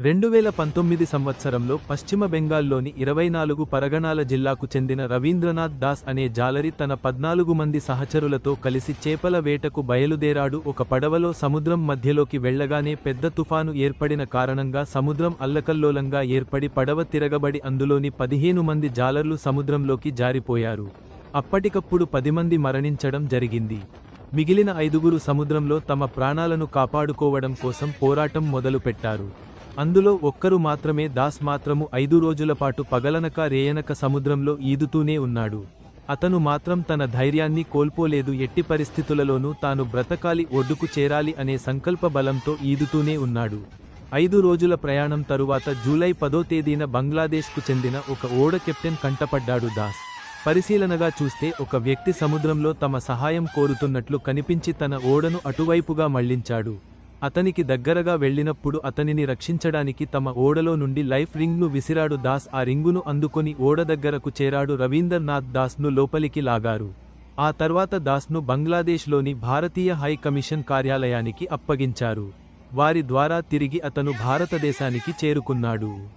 రెండు వేల పంతొమ్మిది సంవత్సరంలో పశ్చిమ బెంగాల్లోని ఇరవై నాలుగు పరగణాల జిల్లాకు చెందిన రవీంద్రనాథ్ దాస్ అనే జాలరి తన పద్నాలుగు మంది సహచరులతో కలిసి చేపల వేటకు బయలుదేరాడు. ఒక పడవలో సముద్రం మధ్యలోకి వెళ్ళగానే పెద్ద తుఫాను ఏర్పడిన కారణంగా సముద్రం అల్లకల్లోలంగా ఏర్పడి పడవ తిరగబడి అందులోని పదిహేను మంది జాలర్లు సముద్రంలోకి జారిపోయారు. అప్పటికప్పుడు పది మంది మరణించడం జరిగింది. మిగిలిన ఐదుగురు సముద్రంలో తమ ప్రాణాలను కాపాడుకోవడం కోసం పోరాటం మొదలుపెట్టారు. అందులో ఒక్కరు మాత్రమే దాస్ మాత్రము ఐదు రోజుల పాటు పగలనక రేయనక సముద్రంలో ఈదుతూనే ఉన్నాడు. అతను మాత్రం తన ధైర్యాన్ని కోల్పోలేదు ఎట్టి పరిస్థితులలోనూ తాను బ్రతకాలి ఒడ్డుకు చేరాలి అనే సంకల్ప బలంతో ఈదుతూనే ఉన్నాడు. ఐదు రోజుల ప్రయాణం తరువాత జూలై పదో తేదీన బంగ్లాదేశ్కు చెందిన ఒక ఓడ కెప్టెన్ కంటపడ్డాడు దాస్. పరిశీలనగా చూస్తే ఒక వ్యక్తి సముద్రంలో తమ సహాయం కోరుతున్నట్లు కనిపించి తన ఓడను అటువైపుగా మళ్ళించాడు. అతనికి దగ్గరగా వెళ్ళినప్పుడు అతనిని రక్షించడానికి తమ ఓడలో నుండి లైఫ్ రింగ్ను విసిరాడు దాస్. ఆ రింగును అందుకొని ఓడ దగ్గరకు చేరాడు రవీందర్నాథ్ దాస్ను లోపలికి లాగారు. ఆ తర్వాత దాస్ను బంగ్లాదేశ్లోని భారతీయ హై కమిషన్ కార్యాలయానికి అప్పగించారు. వారి ద్వారా తిరిగి అతను భారతదేశానికి చేరుకున్నాడు.